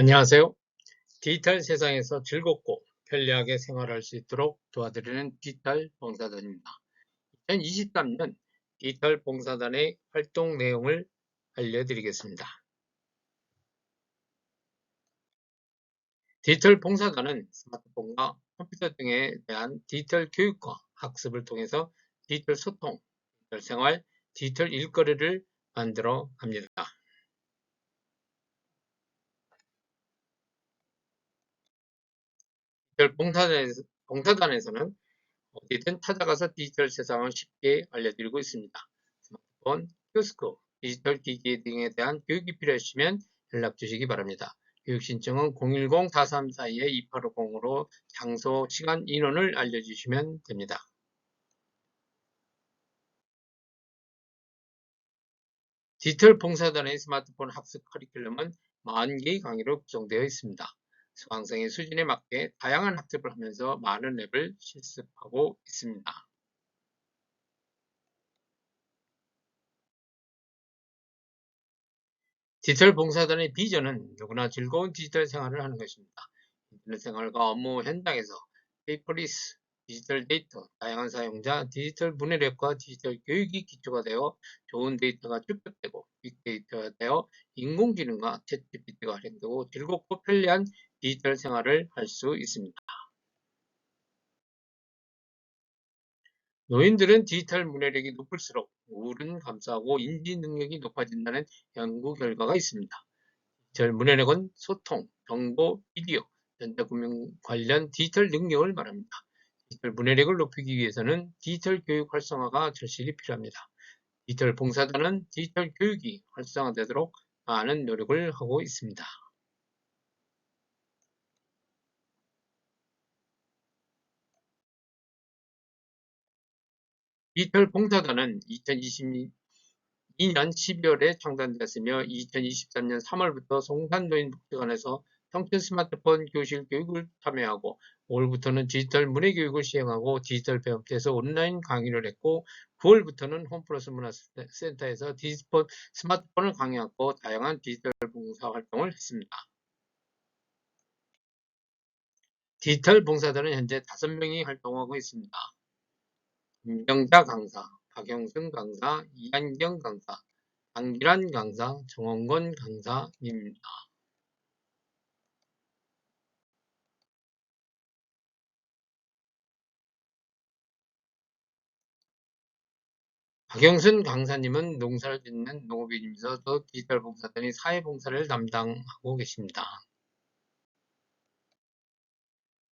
안녕하세요. 디지털 세상에서 즐겁고 편리하게 생활할 수 있도록 도와드리는 디지털 봉사단입니다. 2023년 디지털 봉사단의 활동 내용을 알려드리겠습니다. 디지털 봉사단은 스마트폰과 컴퓨터 등에 대한 디지털 교육과 학습을 통해서 디지털 소통, 디지털 생활, 디지털 일거리를 만들어 갑니다. 디지털 봉사단에서, 봉사단에서는 어디든 찾아가서 디지털 세상을 쉽게 알려드리고 있습니다. 스마트폰, 키오스크, 디지털 기기 등에 대한 교육이 필요하시면 연락 주시기 바랍니다. 교육 신청은 010-4342-2850으로 장소, 시간, 인원을 알려주시면 됩니다. 디지털 봉사단의 스마트폰 학습 커리큘럼은 40개의 강의로 구성되어 있습니다. 수강생의 수준에 맞게 다양한 학습을 하면서 많은 앱을 실습하고 있습니다. 디지털 봉사단의 비전은 누구나 즐거운 디지털 생활을 하는 것입니다. 인터넷 생활과 업무 현장에서 페이퍼리스, 디지털 데이터, 다양한 사용자, 디지털 문해력과 디지털 교육이 기초가 되어 좋은 데이터가 축적되고 빅데이터가 되어 인공지능과 챗GPT가 활용되고 즐겁고 편리한 디지털 생활을 할 수 있습니다. 노인들은 디지털 문해력이 높을수록 우울은 감소하고 인지 능력이 높아진다는 연구 결과가 있습니다. 디지털 문해력은 소통, 정보, 비디오, 전자금융 관련 디지털 능력을 말합니다. 디지털 문해력을 높이기 위해서는 디지털 교육 활성화가 절실히 필요합니다. 디지털 봉사단은 디지털 교육이 활성화되도록 많은 노력을 하고 있습니다. 디지털 봉사단은 2022년 12월에 창단되었으며 2023년 3월부터 송산노인복지관에서 청춘 스마트폰 교실 교육을 참여하고 5월부터는 디지털 문해 교육을 시행하고 디지털 배움터에서 온라인 강의를 했고 9월부터는 홈플러스 문화센터에서 디지털 스마트폰을 강의하고 다양한 디지털 봉사 활동을 했습니다. 디지털 봉사단은 현재 5명이 활동하고 있습니다. 김경자 강사, 박영승 강사, 이한경 강사, 강기란 강사, 정원건 강사입니다. 박영순 강사님은 농사를 짓는 농업인이면서도 디지털 봉사단이 사회봉사를 담당하고 계십니다.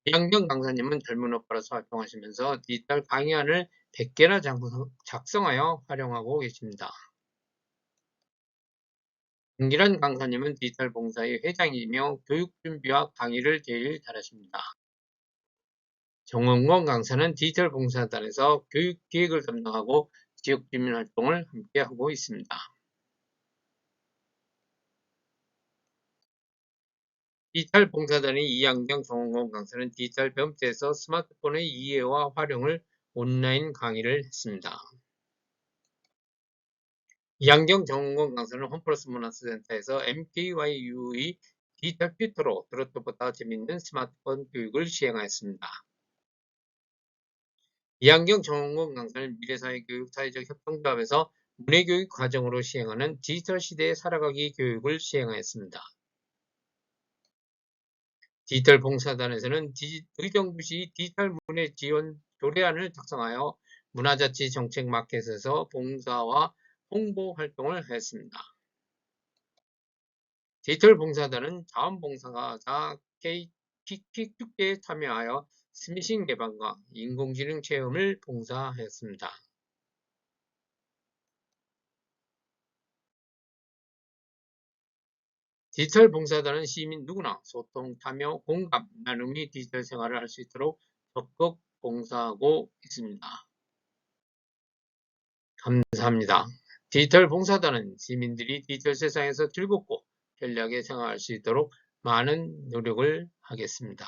이양경 강사님은 젊은 오빠로서 활동하시면서 디지털 강의안을 100개나 작성하여 활용하고 계십니다. 김기란 강사님은 디지털 봉사의 회장이며 교육 준비와 강의를 제일 잘하십니다. 정원권 강사는 디지털 봉사단에서 교육 기획을 담당하고 지역 주민 활동을 함께 하고 있습니다. 디지털 봉사단의 이양경 정원권 강사는 디지털 배움터에서 스마트폰의 이해와 활용을 온라인 강의를 했습니다. 이양경 정원권 강사는 홈플러스 문화센터에서 MKYU의 디지털 튜터로 트로트보다 재밌는 스마트폰 교육을 시행하였습니다. 이한경 정원 강사는 미래사회 교육 사회적 협동조합에서 문해교육 과정으로 시행하는 디지털 시대에 살아가기 교육을 시행하였습니다. 디지털 봉사단에서는 의정부시 디지털 문해 지원 조례안을 작성하여 문화자치 정책 마켓에서 봉사와 홍보 활동을 했습니다. 디지털 봉사단은 자원봉사가 KTT 축제에 참여하여 스미싱 개방과 인공지능 체험을 봉사하였습니다. 디지털 봉사단은 시민 누구나 소통, 참여, 공감, 나눔이 디지털 생활을 할 수 있도록 적극 봉사하고 있습니다. 감사합니다. 디지털 봉사단은 시민들이 디지털 세상에서 즐겁고 편리하게 생활할 수 있도록 많은 노력을 하겠습니다.